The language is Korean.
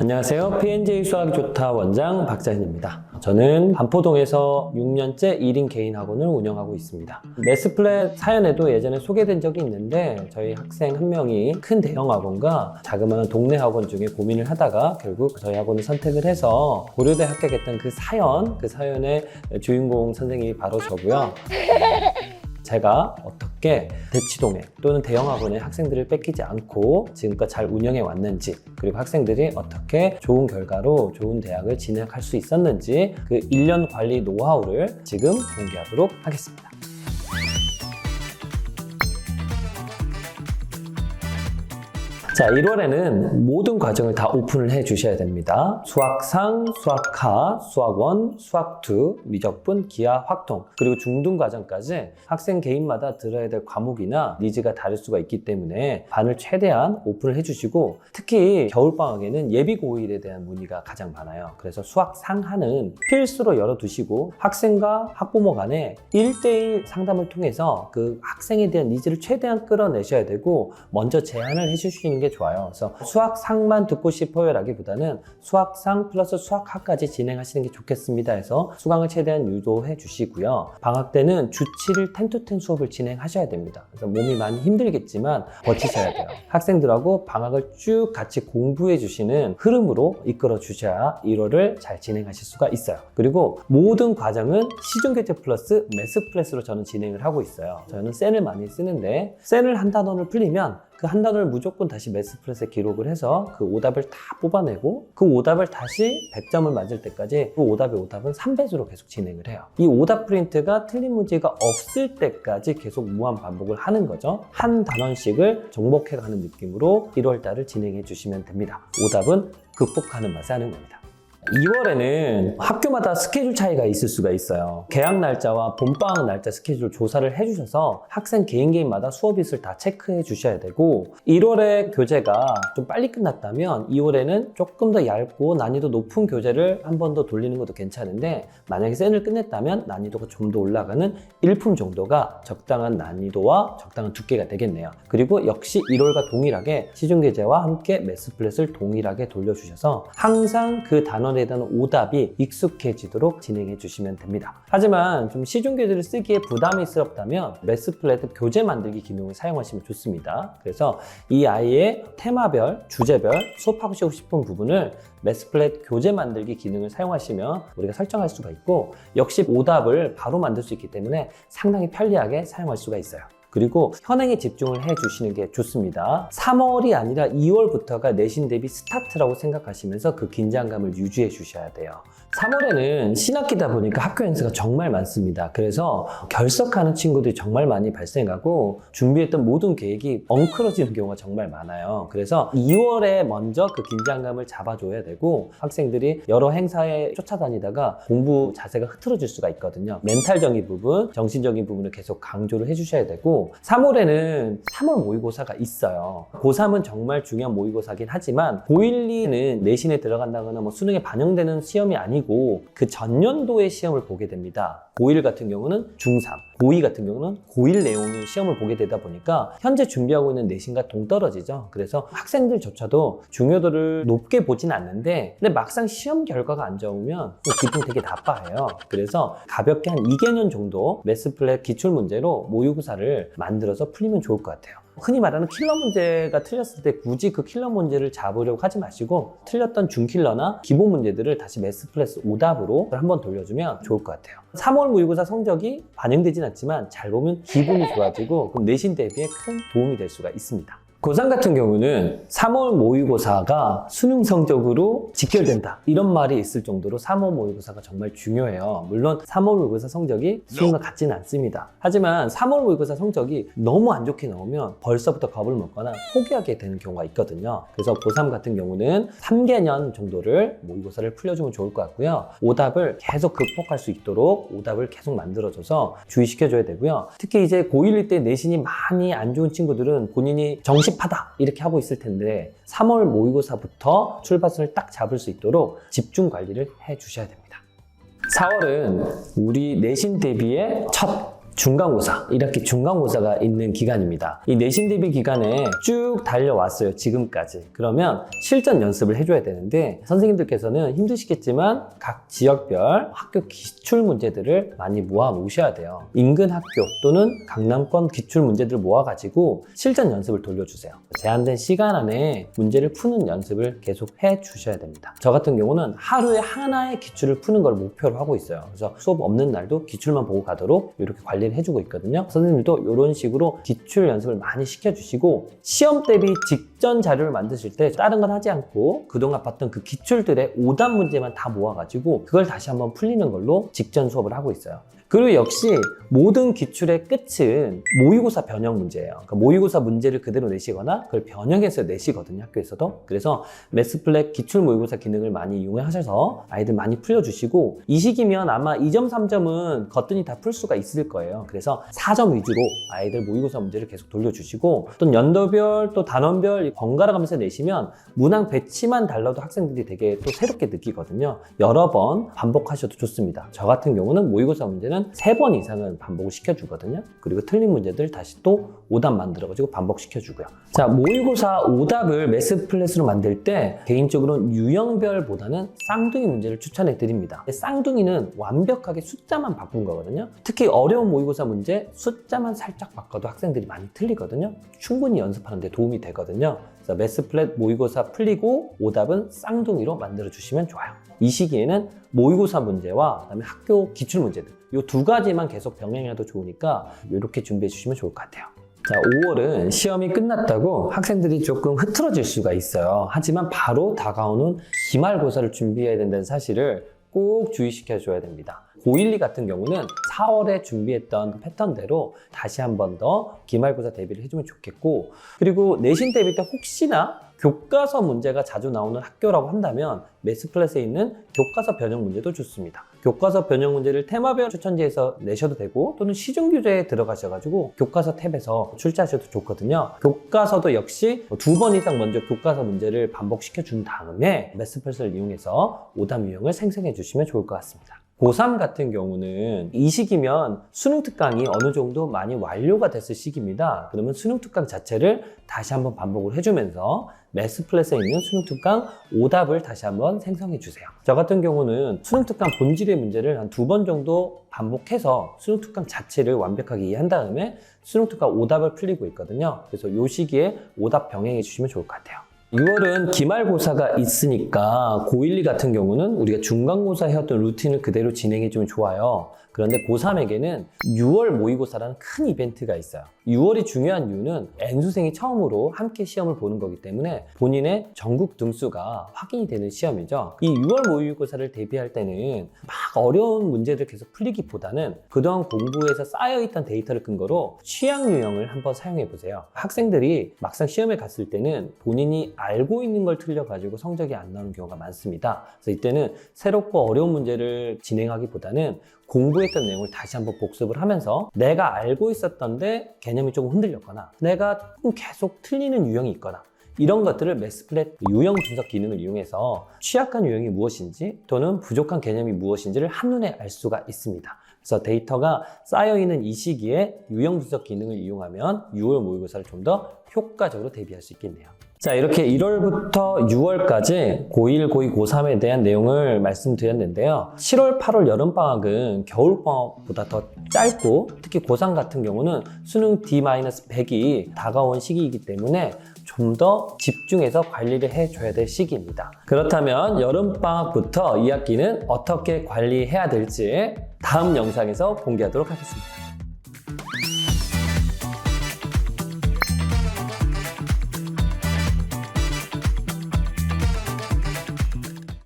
안녕하세요. PNJ 수학이 좋다 원장 박자현입니다. 저는 반포동에서 6년째 1인 개인 학원을 운영하고 있습니다. 매스플랫 사연에도 예전에 소개된 적이 있는데 저희 학생 한 명이 큰 대형 학원과 자그마한 동네 학원 중에 고민을 하다가 결국 저희 학원을 선택을 해서 고려대 합격했던 그 사연, 그 사연의 주인공 선생님이 바로 저고요. 제가 어떻게 대치동에 또는 대형 학원의 학생들을 뺏기지 않고 지금껏 잘 운영해 왔는지 그리고 학생들이 어떻게 좋은 결과로 좋은 대학을 진학할 수 있었는지 그 1년 관리 노하우를 지금 공개하도록 하겠습니다. 자, 1월에는 모든 과정을 다 오픈을 해 주셔야 됩니다. 수학상, 수학하, 수학원, 수학2, 미적분, 기하, 확통, 그리고 중등 과정까지 학생 개인마다 들어야 될 과목이나 니즈가 다를 수가 있기 때문에 반을 최대한 오픈을 해 주시고 특히 겨울방학에는 예비 고일에 대한 문의가 가장 많아요. 그래서 수학상하는 필수로 열어두시고 학생과 학부모 간에 1대1 상담을 통해서 그 학생에 대한 니즈를 최대한 끌어내셔야 되고 먼저 제안을 해 주시는 게 좋아요. 그래서 수학상만 듣고 싶어요라기보다는 수학상 플러스 수학학까지 진행하시는 게 좋겠습니다 해서 수강을 최대한 유도해 주시고요. 방학 때는 주 7일 10to10 수업을 진행하셔야 됩니다. 그래서 몸이 많이 힘들겠지만 버티셔야 돼요. 학생들하고 방학을 쭉 같이 공부해 주시는 흐름으로 이끌어 주셔야 1월을 잘 진행하실 수가 있어요. 그리고 모든 과정은 시중교재 플러스 매스 플러스로 저는 진행을 하고 있어요. 저는 센을 많이 쓰는데 센을 한 단원을 풀리면 그 한 단원을 무조건 다시 매스 플러스에 기록을 해서 그 오답을 다 뽑아내고 그 오답을 다시 100점을 맞을 때까지 그 오답의 오답은 3배수로 계속 진행을 해요. 이 오답 프린트가 틀린 문제가 없을 때까지 계속 무한 반복을 하는 거죠. 한 단원씩을 정복해가는 느낌으로 1월 달을 진행해 주시면 됩니다. 오답은 극복하는 맛에 하는 겁니다. 2월에는 학교마다 스케줄 차이가 있을 수가 있어요. 개학 날짜와 봄방학 날짜 스케줄 조사를 해주셔서 학생 개인 개인마다 수업일을 다 체크해 주셔야 되고 1월에 교재가 좀 빨리 끝났다면 2월에는 조금 더 얇고 난이도 높은 교재를 한 번 더 돌리는 것도 괜찮은데 만약에 센을 끝냈다면 난이도가 좀 더 올라가는 일품 정도가 적당한 난이도와 적당한 두께가 되겠네요. 그리고 역시 1월과 동일하게 시중교재와 함께 매스플랫을 동일하게 돌려주셔서 항상 그 단원 에 대한 오답이 익숙해지도록 진행해 주시면 됩니다. 하지만 좀 시중 교재를 쓰기에 부담스럽다면 매스플랫 교재 만들기 기능을 사용하시면 좋습니다. 그래서 이 아이의 테마별, 주제별 수업하고 싶은 부분을 매스플랫 교재 만들기 기능을 사용하시면 우리가 설정할 수가 있고 역시 오답을 바로 만들 수 있기 때문에 상당히 편리하게 사용할 수가 있어요. 그리고 현행에 집중을 해 주시는 게 좋습니다. 3월이 아니라 2월부터가 내신 대비 스타트라고 생각하시면서 그 긴장감을 유지해 주셔야 돼요. 3월에는 신학기다 보니까 학교 행사가 정말 많습니다. 그래서 결석하는 친구들이 정말 많이 발생하고 준비했던 모든 계획이 엉클어지는 경우가 정말 많아요. 그래서 2월에 먼저 그 긴장감을 잡아줘야 되고 학생들이 여러 행사에 쫓아다니다가 공부 자세가 흐트러질 수가 있거든요. 멘탈적인 부분, 정신적인 부분을 계속 강조를 해주셔야 되고 3월에는 3월 모의고사가 있어요. 고3은 정말 중요한 모의고사긴 하지만 고1, 2는 내신에 들어간다거나 뭐 수능에 반영되는 시험이 아 니고 그 전년도의 시험을 보게 됩니다. 고1 같은 경우는 중3, 고2 같은 경우는 고1 내용의 시험을 보게 되다 보니까 현재 준비하고 있는 내신과 동떨어지죠. 그래서 학생들조차도 중요도를 높게 보진 않는데 근데 막상 시험 결과가 안 좋으면 기분 되게 나빠해요. 그래서 가볍게 한 2개년 정도 매스플랫 기출 문제로 모의고사를 만들어서 풀리면 좋을 것 같아요. 흔히 말하는 킬러 문제가 틀렸을 때 굳이 그 킬러 문제를 잡으려고 하지 마시고 틀렸던 중킬러나 기본 문제들을 다시 매스 플러스 오답으로 한번 돌려주면 좋을 것 같아요. 3월 모의고사 성적이 반영되진 않지만 잘 보면 기분이 좋아지고 그럼 내신 대비에 큰 도움이 될 수가 있습니다. 고3 같은 경우는 3월 모의고사가 수능 성적으로 직결된다. 이런 말이 있을 정도로 3월 모의고사가 정말 중요해요. 물론 3월 모의고사 성적이 수능과 같지는 않습니다. 하지만 3월 모의고사 성적이 너무 안 좋게 나오면 벌써부터 겁을 먹거나 포기하게 되는 경우가 있거든요. 그래서 고3 같은 경우는 3개년 정도를 모의고사를 풀려주면 좋을 것 같고요. 오답을 계속 극복할 수 있도록 오답을 계속 만들어줘서 주의시켜줘야 되고요. 특히 이제 고1 때 내신이 많이 안 좋은 친구들은 본인이 정시 정시파다 이렇게 하고 있을 텐데 3월 모의고사부터 출발선을 딱 잡을 수 있도록 집중 관리를 해 주셔야 됩니다. 4월은 우리 내신 대비의 첫 중간고사, 1학기 중간고사가 있는 기간입니다. 이 내신 대비 기간에 쭉 달려왔어요, 지금까지. 그러면 실전 연습을 해줘야 되는데, 선생님들께서는 힘드시겠지만, 각 지역별 학교 기출 문제들을 많이 모아 놓으셔야 돼요. 인근 학교 또는 강남권 기출 문제들을 모아가지고 실전 연습을 돌려주세요. 제한된 시간 안에 문제를 푸는 연습을 계속 해 주셔야 됩니다. 저 같은 경우는 하루에 하나의 기출을 푸는 걸 목표로 하고 있어요. 그래서 수업 없는 날도 기출만 보고 가도록 이렇게 관리 를 해주고 있거든요. 선생님들도 이런 식으로 기출 연습을 많이 시켜주시고 시험 대비 직 전 자료를 만드실 때 다른 건 하지 않고 그동안 봤던 그 기출들의 오답 문제만 다 모아가지고 그걸 다시 한번 풀리는 걸로 직전 수업을 하고 있어요. 그리고 역시 모든 기출의 끝은 모의고사 변형 문제예요. 그러니까 모의고사 문제를 그대로 내시거나 그걸 변형해서 내시거든요, 학교에서도. 그래서 매스플랫 기출 모의고사 기능을 많이 이용하셔서 아이들 많이 풀려주시고 이 시기면 아마 2점, 3점은 거뜬히 다 풀 수가 있을 거예요. 그래서 4점 위주로 아이들 모의고사 문제를 계속 돌려주시고 또 연도별 또 단원별 번갈아 가면서 내시면 문항 배치만 달라도 학생들이 되게 또 새롭게 느끼거든요. 여러 번 반복하셔도 좋습니다. 저 같은 경우는 모의고사 문제는 세 번 이상은 반복을 시켜주거든요. 그리고 틀린 문제들 다시 또 오답 만들어가지고 반복시켜주고요. 자, 모의고사 오답을 매스 플랫으로 만들 때 개인적으로는 유형별보다는 쌍둥이 문제를 추천해 드립니다. 쌍둥이는 완벽하게 숫자만 바꾼 거거든요. 특히 어려운 모의고사 문제 숫자만 살짝 바꿔도 학생들이 많이 틀리거든요. 충분히 연습하는 데 도움이 되거든요. 그래서 매스 플랫 모의고사 풀리고 오답은 쌍둥이로 만들어 주시면 좋아요. 이 시기에는 모의고사 문제와 그다음에 학교 기출 문제들 이 두 가지만 계속 병행해도 좋으니까 이렇게 준비해 주시면 좋을 것 같아요. 자, 5월은 시험이 끝났다고 학생들이 조금 흐트러질 수가 있어요. 하지만 바로 다가오는 기말고사를 준비해야 된다는 사실을 꼭 주의시켜 줘야 됩니다. 고1, 2 같은 경우는 4월에 준비했던 패턴대로 다시 한 번 더 기말고사 대비를 해주면 좋겠고 그리고 내신 대비 때 혹시나 교과서 문제가 자주 나오는 학교라고 한다면 매스플랫에 있는 교과서 변형 문제도 좋습니다. 교과서 변형 문제를 테마별 추천지에서 내셔도 되고 또는 시중 규제에 들어가셔가지고 교과서 탭에서 출제하셔도 좋거든요. 교과서도 역시 두 번 이상 먼저 교과서 문제를 반복시켜 준 다음에 매스플랫을 이용해서 오답 유형을 생성해 주시면 좋을 것 같습니다. 고3 같은 경우는 이 시기면 수능 특강이 어느 정도 많이 완료가 됐을 시기입니다. 그러면 수능 특강 자체를 다시 한번 반복을 해주면서 매스 플랫에 있는 수능 특강 오답을 다시 한번 생성해 주세요. 저 같은 경우는 수능 특강 본질의 문제를 한 두 번 정도 반복해서 수능 특강 자체를 완벽하게 이해한 다음에 수능 특강 오답을 풀리고 있거든요. 그래서 이 시기에 오답 병행해 주시면 좋을 것 같아요. 6월은 기말고사가 있으니까 고1, 2 같은 경우는 우리가 중간고사 해왔던 루틴을 그대로 진행해주면 좋아요. 그런데 고3에게는 6월 모의고사라는 큰 이벤트가 있어요. 6월이 중요한 이유는 N수생이 처음으로 함께 시험을 보는 거기 때문에 본인의 전국 등수가 확인이 되는 시험이죠. 이 6월 모의고사를 대비할 때는 막 어려운 문제들 계속 풀리기보다는 그동안 공부에서 쌓여있던 데이터를 근거로 취향 유형을 한번 사용해 보세요. 학생들이 막상 시험에 갔을 때는 본인이 알고 있는 걸 틀려가지고 성적이 안 나오는 경우가 많습니다. 그래서 이때는 새롭고 어려운 문제를 진행하기보다는 공부했던 내용을 다시 한번 복습을 하면서 내가 알고 있었던데 개념이 조금 흔들렸거나 내가 계속 틀리는 유형이 있거나 이런 것들을 매스플랫 유형 분석 기능을 이용해서 취약한 유형이 무엇인지 또는 부족한 개념이 무엇인지를 한눈에 알 수가 있습니다. 그래서 데이터가 쌓여있는 이 시기에 유형 분석 기능을 이용하면 6월 모의고사를 좀 더 효과적으로 대비할 수 있겠네요. 자, 이렇게 1월부터 6월까지 고1, 고2, 고3에 대한 내용을 말씀드렸는데요. 7월, 8월 여름방학은 겨울방학보다 더 짧고 특히 고3 같은 경우는 수능 D-100이 다가온 시기이기 때문에 좀 더 집중해서 관리를 해줘야 될 시기입니다. 그렇다면 여름방학부터 이 학기는 어떻게 관리해야 될지 다음 영상에서 공개하도록 하겠습니다.